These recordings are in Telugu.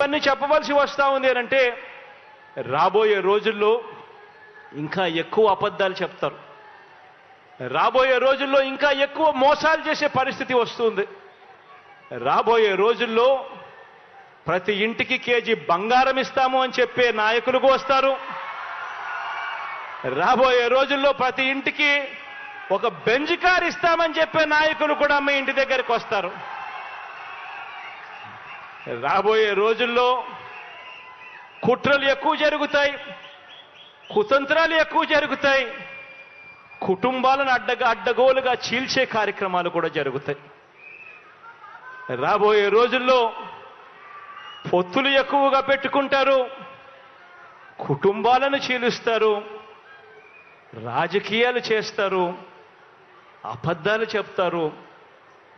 ఇవన్నీ చెప్పవలసి వస్తూ ఉంది అంటే రాబోయే రోజుల్లో ఇంకా ఎక్కువ అబద్ధాలు చెప్తారు. రాబోయే రోజుల్లో ఇంకా ఎక్కువ మోసాలు చేసే పరిస్థితి వస్తుంది. రాబోయే రోజుల్లో ప్రతి ఇంటికి కేజీ బంగారం ఇస్తాము అని చెప్పే నాయకులకు వస్తారు. రాబోయే రోజుల్లో ప్రతి ఇంటికి ఒక బెంజ్ కార్ ఇస్తామని చెప్పే నాయకులు కూడా మీ ఇంటి దగ్గరికి వస్తారు. రాబోయే రోజుల్లో కుట్రలు ఎక్కువ జరుగుతాయి కుతంత్రాలు ఎక్కువ జరుగుతాయి కుటుంబాలను అడ్డగా అడ్డగోలుగా చీల్చే కార్యక్రమాలు కూడా జరుగుతాయి. రాబోయే రోజుల్లో పొత్తులు ఎక్కువగా పెట్టుకుంటారు కుటుంబాలను చీలుస్తారు రాజకీయాలు చేస్తారు అబద్ధాలు చెప్తారు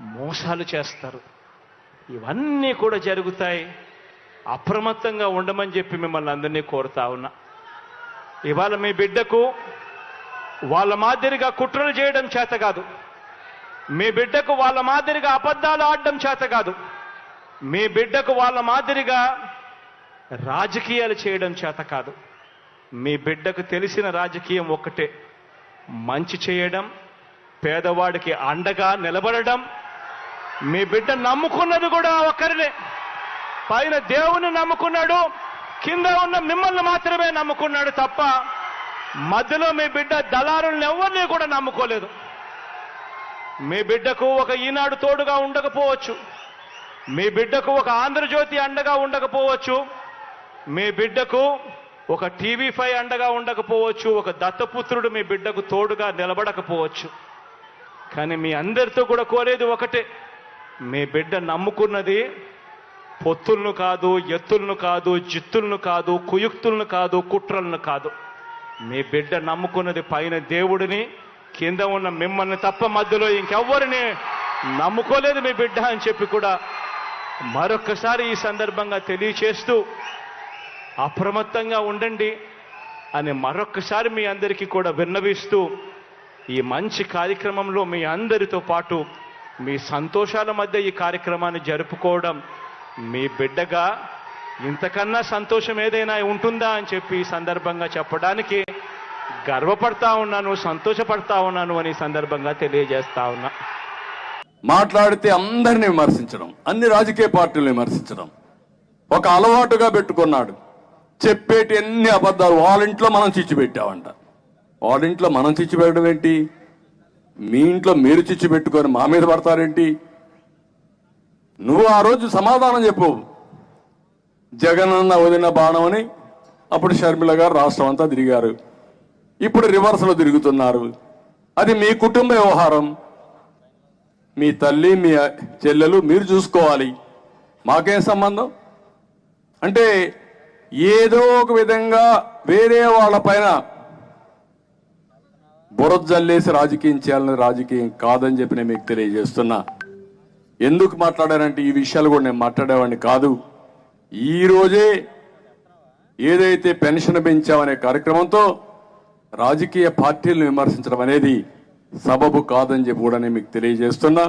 మోసాలు చేస్తారు. ఇవన్నీ కూడా జరుగుతాయి. అప్రమత్తంగా ఉండమని చెప్పి మిమ్మల్ని అందరినీ కోరుతా ఉన్నా. ఇవాళ మీ బిడ్డకు వాళ్ళ మాదిరిగా కుట్రలు చేయడం చేత కాదు. మీ బిడ్డకు వాళ్ళ మాదిరిగా అబద్ధాలు ఆడడం చేత కాదు. మీ బిడ్డకు వాళ్ళ మాదిరిగా రాజకీయాలు చేయడం చేత కాదు. మీ బిడ్డకు తెలిసిన రాజకీయం ఒక్కటే. మంచి చేయడం పేదవాడికి అండగా నిలబడడం మీ బిడ్డ నమ్ముకున్నది కూడా ఒక్కరినే. పైన దేవుని నమ్ముకున్నాడు కింద ఉన్న మిమ్మల్ని మాత్రమే నమ్ముకున్నాడు తప్ప మధ్యలో మీ బిడ్డ దళారులను ఎవరిని కూడా నమ్ముకోలేదు. మీ బిడ్డకు ఒక ఈనాడు తోడుగా ఉండకపోవచ్చు. మీ బిడ్డకు ఒక ఆంధ్రజ్యోతి అండగా ఉండకపోవచ్చు. మీ బిడ్డకు ఒక టీవీ ఫైవ్ అండగా ఉండకపోవచ్చు. ఒక దత్తపుత్రుడు మీ బిడ్డకు తోడుగా నిలబడకపోవచ్చు. కానీ మీ అందరితో కూడా కోరేది ఒకటే మీ బిడ్డ నమ్ముకున్నది పొత్తులను కాదు ఎత్తులను కాదు జిత్తులను కాదు కుయుక్తులను కాదు కుట్రలను కాదు. మీ బిడ్డ నమ్ముకున్నది పైన దేవుడిని కింద ఉన్న మిమ్మల్ని తప్ప మధ్యలో ఇంకెవ్వరిని నమ్ముకోలేదు మీ బిడ్డ అని చెప్పి కూడా మరొకసారి ఈ సందర్భంగా తెలియచేస్తూ అప్రమత్తంగా ఉండండి అని మరొకసారి మీ అందరికీ కూడా విన్నవిస్తూ ఈ మంచి కార్యక్రమంలో మీ అందరితో పాటు మీ సంతోషాల మధ్య ఈ కార్యక్రమాన్ని జరుపుకోవడం మీ బిడ్డగా ఇంతకన్నా సంతోషం ఏదైనా ఉంటుందా అని చెప్పి ఈ సందర్భంగా చెప్పడానికి గర్వపడతా ఉన్నాను సంతోషపడతా ఉన్నాను అని సందర్భంగా తెలియజేస్తా ఉన్నా. మాట్లాడితే అందరిని విమర్శించడం అన్ని రాజకీయ పార్టీలు విమర్శించడం. ఒక అలవాటుగా పెట్టుకున్నాడు. చెప్పేటి అన్ని అబద్ధాలు వాళ్ళ ఇంట్లో మనం చిచ్చిపెట్టామంట వాళ్ళ ఇంట్లో మనం చిచ్చిపెట్టడం ఏంటి? మీ ఇంట్లో మీరు చిచ్చు పెట్టుకొని మా మీద పడతారేంటి? నువ్వు ఆ రోజు సమాధానం చెప్పు. జగనన్న వదిన బాణం అని అప్పుడు షర్మిల గారు రాష్ట్రం అంతా తిరిగారు. ఇప్పుడు రివర్స్లో తిరుగుతున్నారు. అది మీ కుటుంబ వ్యవహారం. మీ తల్లి మీ చెల్లెలు మీరు చూసుకోవాలి. మాకేం సంబంధం? అంటే ఏదో ఒక విధంగా వేరే వాళ్ళ పైన జల్లేసి రాజకీయం చేయాలని రాజకీయం కాదని చెప్పి నేను మీకు తెలియజేస్తున్నా. ఎందుకు మాట్లాడానంటే ఈ విషయాలు కూడా నేను మాట్లాడేవాడిని కాదు. ఈరోజే ఏదైతే పెన్షన్ పెంచామనే కార్యక్రమంతో రాజకీయ పార్టీలను విమర్శించడం అనేది సబబు కాదని చెప్పి కూడా నేను మీకు తెలియజేస్తున్నా.